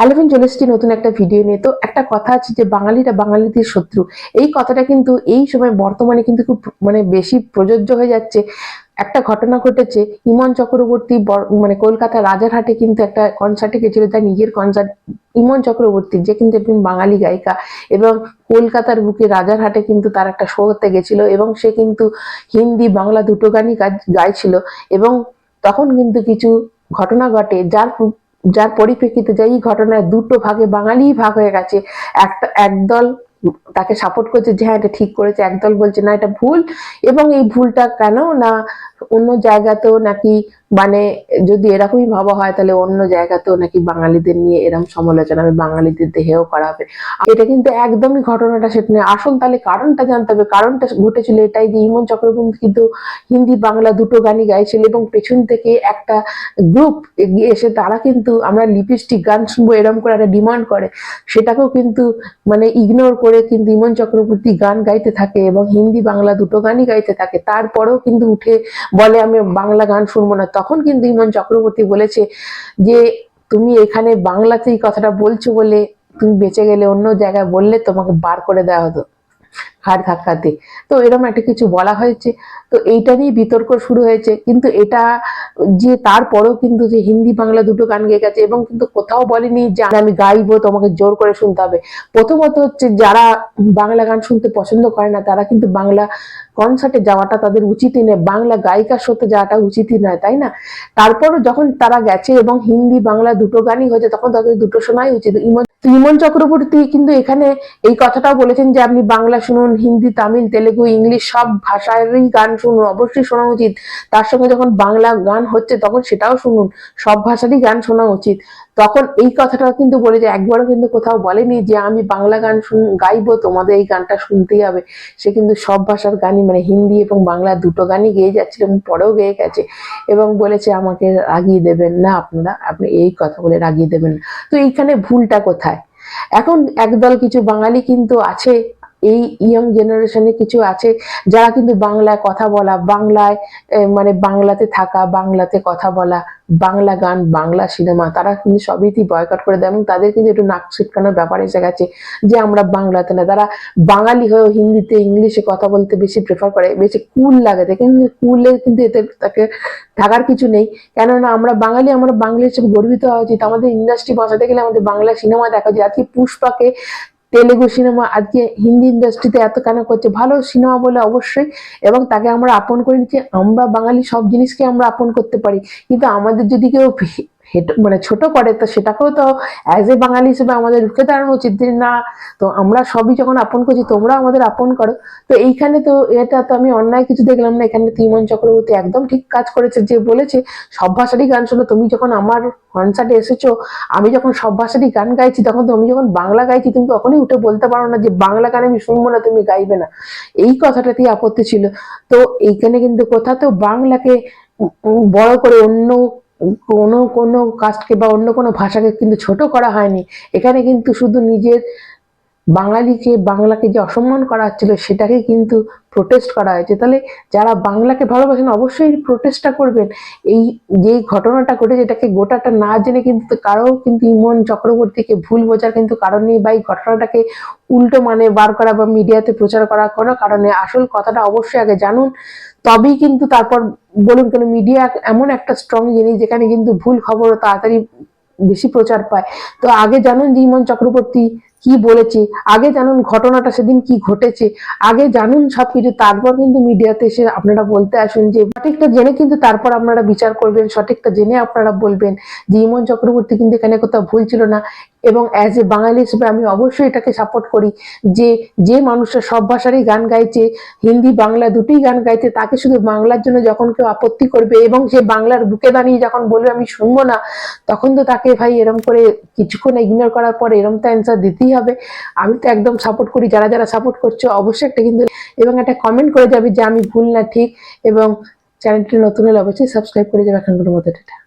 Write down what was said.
হ্যালোফিন চলে এসেছি নতুন একটা ভিডিও নিয়ে। তো একটা কথা আছে যে, বাঙালিরা বাঙালিদের শত্রু। এই কথাটা কিন্তু এই সময় বর্তমানে কিন্তু খুব মানে বেশি প্রযোজ্য হয়ে যাচ্ছে। একটা ঘটনা ঘটেছে, ইমন চক্রবর্তী বর- মানে কলকাতা রাজারহাটে কিন্তু একটা কনসার্টে গেছিল। তার নিজের কনসার্ট ইমন চক্রবর্তী, যে কিন্তু একজন বাঙালি গায়িকা, এবং কলকাতার বুকে রাজারহাটে কিন্তু তার একটা শো হতে গেছিল, এবং সে কিন্তু হিন্দি, বাংলা দুটো গানই গাইছিল। এবং তখন কিন্তু কিছু ঘটনা ঘটে, যার যার পরিপ্রেক্ষিতে যে এই ঘটনায় দুটো ভাগে বাঙালি ভাগ হয়ে গেছে, একটা, একদল তাকে সাপোর্ট করছে যে হ্যাঁ এটা ঠিক করেছে, একদল বলছে না এটা ভুল, এবং এই ভুলটা কেন না অন্য জায়গাতেও নাকি মানে যদি এরকমই ভাবা হয়, তাহলে অন্য জায়গাতেও নাকি বাঙালিদের নিয়ে এরকম সমালোচনা হবে, বাঙালিদের দেহেও করা হবে। এটা কিন্তু একদমই ঘটনাটা সেটা নয়। আসল তাহলে কারণটা জানতে হবে। কারণটা ঘটেছিল এটাই যে ইমন চক্রবর্তী কিন্তু হিন্দি, বাংলা দুটো গানই গাইছিল এবং পেছন থেকে একটা গ্রুপ এসে তারা কিন্তু আমরা লিপস্টিক গান শুনব এরকম করে একটা ডিমান্ড করে। সেটাকেও কিন্তু মানে ইগনোর করে কিন্তু ইমন চক্রবর্তী গান গাইতে থাকে এবং হিন্দি, বাংলা দুটো গানই গাইতে থাকে। তারপরেও কিন্তু উঠে বলে আমি বাংলা গান শুনব না। তখন কিন্তু ইমন চক্রবর্তী বলেছে যে, তুমি এখানে বাংলাতেই কথাটা বলছো বলে তুমি বেঁচে গেলে অন্য জায়গায় বললে তোমাকে বার করে দেওয়া হতো। ঘাড় ধাক্কাতে তো এরকম একটা কিছু বলা হয়েছে। তো এইটা নিয়ে বিতর্ক শুরু হয়েছে। কিন্তু এটা যে তারপরেও কিন্তু যে হিন্দি বাংলা দুটো গান গেয়ে গেছে এবং কিন্তু কোথাও বলেনি যে আমি গাইবো, তোমাকে জোর করে শুনতে হবে। প্রথমত হচ্ছে যারা বাংলা গান শুনতে পছন্দ করে না, তারা কিন্তু বাংলা কনসার্টে যাওয়াটা তাদের উচিতই নয়। বাংলা গায়িকার সাথে যাওয়াটা উচিতই নয়, তাই না? তারপরও যখন তারা গেছে এবং হিন্দি বাংলা দুটো গানই হয়েছে, তখন তাদের দুটো শোনাই উচিত। ইমন ইমন চক্রবর্তী কিন্তু এখানে এই কথাটাও বলেছেন যে আপনি বাংলা শুনুন হিন্দি, তামিল, তেলেগু, ইংলিশ সব ভাষারই গান শুনুন, অবশ্যই শোনা উচিত। তার সঙ্গে যখন বাংলা গান হচ্ছে তখন সেটাও শুনুন, সব ভাষারই গান শোনা উচিত। তখন এই কথাটা কিন্তু বলে যে একবারও কিন্তু কোথাও বলেনি যে আমি বাংলা গান শুন, গাইবো, তোমাদের এই গানটা শুনতেই হবে। সে কিন্তু সব ভাষার গানই মানে হিন্দি এবং বাংলা দুটো গানই গেয়ে যাচ্ছিল এবং পরেও গেয়ে গেছে এবং বলেছে আমাকে রাগিয়ে দেবেন না আপনারা, আপনি এই কথা বলে রাগিয়ে দেবেন তো এইখানে ভুলটা কোথায়? এখন একদল কিছু বাঙালি কিন্তু আছে এই ইয়ং জেনারেশনে কিছু আছে যারা কিন্তু বাংলায় কথা বলা, বাংলায় মানে বাংলাতে থাকা, বাংলাতে কথা বলা, বাংলা গান, বাংলা সিনেমা, তারা কিন্তু সবইতেই বয়কট করে দেয় এবং তাদের কিন্তু একটু নাক ছিটকানোর ব্যাপার এসে গেছে যে আমরা বাংলাতে না। তারা বাঙালি হয়েও হিন্দিতে, ইংলিশে কথা বলতে বেশি প্রেফার করে, বেশি কুল লাগে কিন্তু কুলে কিন্তু এতে তাকে থাকার কিছু নেই। কেননা আমরা বাঙালি আমরা বাঙালি হিসেবে গর্বিত হওয়া উচিত। আমাদের ইন্ডাস্ট্রি বাঁচাতে গেলে আমাদের বাংলা সিনেমা দেখা উচিত। আজকে পুষ্পাকে তেলেগু সিনেমা আজকে হিন্দি ইন্ডাস্ট্রিতে এত কেন করছে? ভালো সিনেমা বলে অবশ্যই, এবং তাকে আমরা আপন করে নিচ্ছি। আমরা বাঙালি সব জিনিসকে আমরা আপন করতে পারি। কিন্তু আমাদের যদি কেউ হেট- মানে ছোট করে, তো সেটাকেও তো অ্যাজ এ বাঙালি হিসেবে আমাদের রুখে দাঁড়ানো উচিত না, তো আমরা সবই যখন আপন করছি তোমরা আমাদের আপন করো। তো এইখানে তো এটা তো আমি অন্যায় কিছু দেখলাম না, এখানে তো ইমন চক্রবর্তী একদম ঠিক কাজ করেছে, যে বলেছে, সব ভাষারই গান শোনো, তুমি যখন আমার কনসার্টে এসেছ, আমি যখন সব ভাষারই গান গাইছি, তখন তুমি যখন বাংলা গাইছি, তুমি তখনই উঠে বলতে পারো না যে বাংলা গান আমি শুনব না, তুমি গাইবে না। এই কথাটাতেই আপত্তি ছিল। তো এইখানে কিন্তু কোথাতেও বাংলাকে বড় করে অন্য কোনো কোনো কাস্টকে বা অন্য কোনো ভাষাকে কিন্তু ছোট করা হয়নি। এখানে কিন্তু শুধু নিজের বাঙালিকে, বাংলাকে যে অসম্মান করা হচ্ছিল, সেটাকে কিন্তু প্রোটেস্ট করা হয়েছে। তাহলে যারা বাংলাকে ভালোবাসেন, অবশ্যই প্রোটেস্টটা করবেন। এই যে ঘটনাটা ঘটেছে, এটাকে গোটাটা না জেনে কিন্তু কারও কিন্তু ইমন চক্রবর্তীকে ভুল বোঝার কিন্তু কারণ নেই বা এই ঘটনাটাকে উল্টো মানে বার করা বা মিডিয়াতে প্রচার করা কোনো কারণে। আসল কথাটা অবশ্যই আগে জানুন। তবেই কিন্তু তারপর বলুন কেন, মিডিয়া এমন একটা স্ট্রং জিনিস যেখানে কিন্তু ভুল খবর তাড়াতাড়ি বেশি প্রচার পায়। তো আগে জানুন যে ইমন চক্রবর্তী কি বলেছে? আগে জানুন ঘটনাটা সেদিন কি ঘটেছে। আগে জানুন সবকিছু, তারপর কিন্তু মিডিয়াতে এসে আপনারা বলতে আসুন যে সঠিকটা জেনে কিন্তু তারপর আপনারা বিচার করবেন, সঠিকটা জেনে আপনারা বলবেন যে ইমন চক্রবর্তী কিন্তু এখানে কোথাও ভুল ছিল না। এবং অ্যাজ এ বাঙালি হিসেবে আমি অবশ্যই এটাকে সাপোর্ট করি যে যে মানুষটা সব ভাষারই গান গাইছে, হিন্দি, বাংলা দুটোই গান গাইছে, তাকে শুধু বাংলার জন্য যখন কেউ আপত্তি করবে এবং সে বাংলার বুকে দাঁড়িয়ে যখন বলবে, আমি শুনব না, তখন তো তাকে ভাই এরম করে কিছুক্ষণ ইগনোর করার পরে এরম তো অ্যান্সার দিতেই হবে। আমি তো একদম সাপোর্ট করি, যারা যারা সাপোর্ট করছ, অবশ্যই একটা কিন্তু এবং একটা কমেন্ট করে যাবে যে আমি ভুল না ঠিক এবং চ্যানেলটি নতুন হলে অবশ্যই সাবস্ক্রাইব করে যাবে এখনকার মতো এটা